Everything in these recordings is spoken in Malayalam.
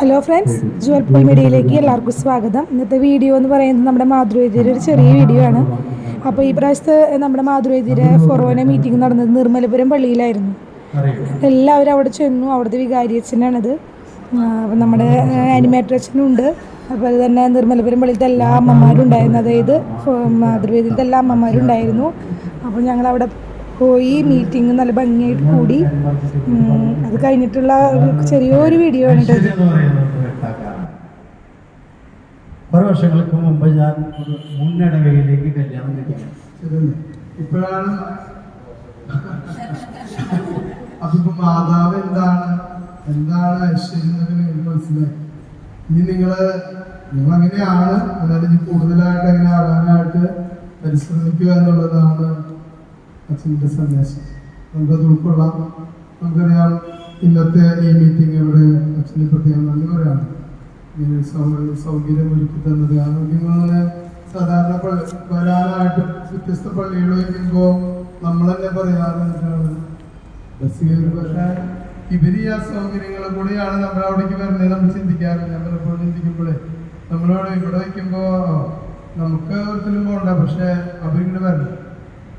ഹലോ ഫ്രണ്ട്സ് ജുവൽ പോൾ മീഡിയയിലേക്ക് എല്ലാവർക്കും സ്വാഗതം. ഇന്നത്തെ വീഡിയോ എന്ന് പറയുന്നത് നമ്മുടെ മാതൃവേദിയുടെ ഒരു ചെറിയ വീഡിയോ ആണ്. അപ്പോൾ ഈ പ്രാവശ്യത്തെ നമ്മുടെ മാതൃവേദിയുടെ ഫൊറോന മീറ്റിംഗ് നടന്നത് നിർമ്മലപുരം പള്ളിയിലായിരുന്നു. എല്ലാവരും അവിടെ ചെന്നു. അവിടുത്തെ വികാരി അച്ഛനാണത് നമ്മുടെ ആനിമേറ്റർ അച്ഛനും ഉണ്ട്. അതുപോലെ തന്നെ നിർമ്മലപുരം പള്ളിയിലത്തെ എല്ലാ അമ്മമാരും ഉണ്ടായിരുന്നു. അതായത് മാതൃവേദിയിലത്തെ എല്ലാ അമ്മമാരും ഉണ്ടായിരുന്നു. അപ്പോൾ ഞങ്ങൾ അവിടെ പോയി മീറ്റിംഗ് നല്ല ഭംഗിയായിട്ട് കൂടി. അത് കഴിഞ്ഞിട്ടുള്ള ചെറിയൊരു വീഡിയോ ആണ് കുറേ വർഷങ്ങൾക്ക് മുമ്പ് ഞാൻ ഒരു മുന്നിടവയിലേക്ക് കല്യാണം കഴിക്കാം? ഇപ്പോഴാണ് അപ്പൊ മാതാവ് എന്താണ്? എന്താണ് ഐശ്വര്യം എന്നൊക്കെ നിങ്ങൾക്ക് മനസ്സിലായി. ഇനി നിങ്ങൾ നിങ്ങൾ അങ്ങനെയാണ്. എന്നാലും ഇനി കൂടുതലായിട്ട് എങ്ങനെ ആകാനായിട്ട് പരിശ്രമിക്കുക എന്നുള്ളതാണ് അച്ഛന്റെ സന്ദേശം. നമുക്കത് ഉൾക്കൊള്ളാം. നമുക്കറിയാം ഇന്നത്തെ ഈ മീറ്റിങ്ങിലൂടെ അച്ഛനെ പ്രത്യേകം നന്ദി പറയാണ് ഇങ്ങനെ സൗകര്യം ഒരുക്കി തന്നത്. ആരോഗ്യങ്ങളെ സാധാരണ വരാനായിട്ട് വ്യത്യസ്ത പള്ളികൾ നമ്മൾ തന്നെ പറയാറുണ്ടാണ് ബസ് കയറി പക്ഷേ ഇവർ ഈ ആ സൗകര്യങ്ങൾ കൂടിയാണ് നമ്മൾ അവിടേക്ക് വരുന്നത് നമ്മൾ ചിന്തിക്കാറില്ല. നമ്മൾ പലപ്പോഴും ചിന്തിക്കുമ്പോഴേ നമ്മളവിടെ ഇവിടെ വയ്ക്കുമ്പോൾ നമുക്ക് ഒരിക്കലും പോകണ്ട പക്ഷേ അവരിങ്ങനെ വരണം.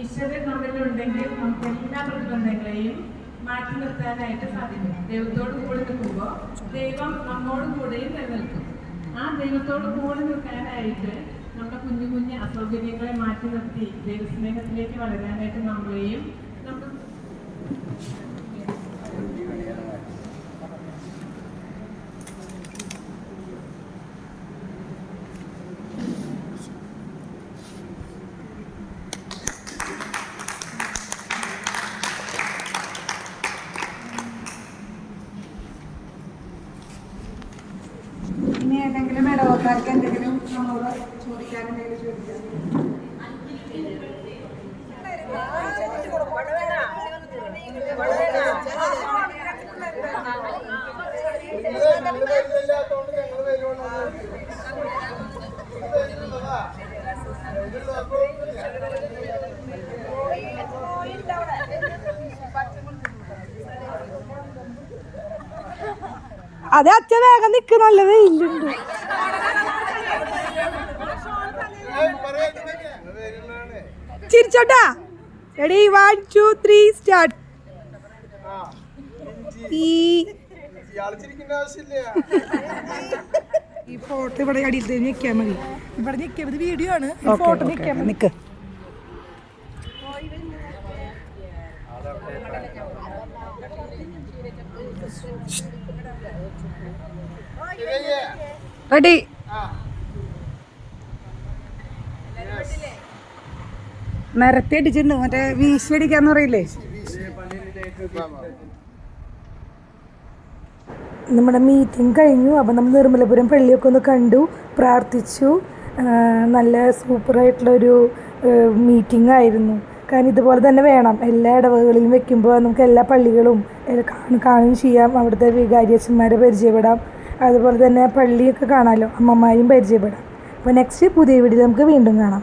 ഈശ്വരൻ നമ്മളിലുണ്ടെങ്കിൽ നമുക്ക് എല്ലാ പ്രതിബന്ധങ്ങളെയും മാറ്റി നിർത്താനായിട്ട് സാധിക്കും. ദൈവത്തോട് കൂടെ നിൽക്കുമ്പോൾ ദൈവം നമ്മോട് കൂടെയും നിലനിൽക്കും. ആ ദൈവത്തോട് കൂടെ നിൽക്കാനായിട്ട് നമ്മുടെ കുഞ്ഞു കുഞ്ഞു അസൗകര്യങ്ങളെ മാറ്റി നിർത്തി ദൈവസ്നേഹത്തിലേക്ക് വളരാനായിട്ട് നമ്മളെയും നമ്മുടെ ഇനി എന്തെങ്കിലും നമ്മളോട് എന്തെങ്കിലും ചോദിക്കാം. അതെ അച്ഛ വേഗം നിക്ക് നല്ല വെയിലുണ്ട്. ചിരിച്ചോട്ടാ. Ready one two three start ഈ ഈ ഫോട്ടോ ഇവിടെ അടിയിൽ തന്നെ നിൽക്കാൻ മതി. ഇവിടെ നിൽക്കാൻ മതി. വീഡിയോ ആണ്. ഈ ഫോട്ടോ നിൽക്കാൻ മതി. നിൽക്ക് റെഡി. നിരത്തി അടിച്ചിട്ടുണ്ട്. മറ്റേ വീശി അടിക്കാന്ന് പറയില്ലേ? നമ്മുടെ മീറ്റിംഗ് കഴിഞ്ഞു. അപ്പം നമ്മൾ നിർമ്മലപുരം പള്ളിയൊക്കെ ഒന്ന് കണ്ടു പ്രാർത്ഥിച്ചു. നല്ല സൂപ്പറായിട്ടുള്ളൊരു മീറ്റിംഗ് ആയിരുന്നു. കാരണം ഇതുപോലെ തന്നെ വേണം. എല്ലാ ഇടവകളിലും വെക്കുമ്പോൾ നമുക്ക് എല്ലാ പള്ളികളും കാണും കാണുകയും ചെയ്യാം. അവിടുത്തെ വികാരിയച്ഛന്മാരെ പരിചയപ്പെടാം. അതുപോലെ തന്നെ പള്ളിയൊക്കെ കാണാമല്ലോ അമ്മമാരെയും പരിചയപ്പെടാം. അപ്പോൾ നെക്സ്റ്റ് പുതിയ വീഡിയോ നമുക്ക് വീണ്ടും കാണാം.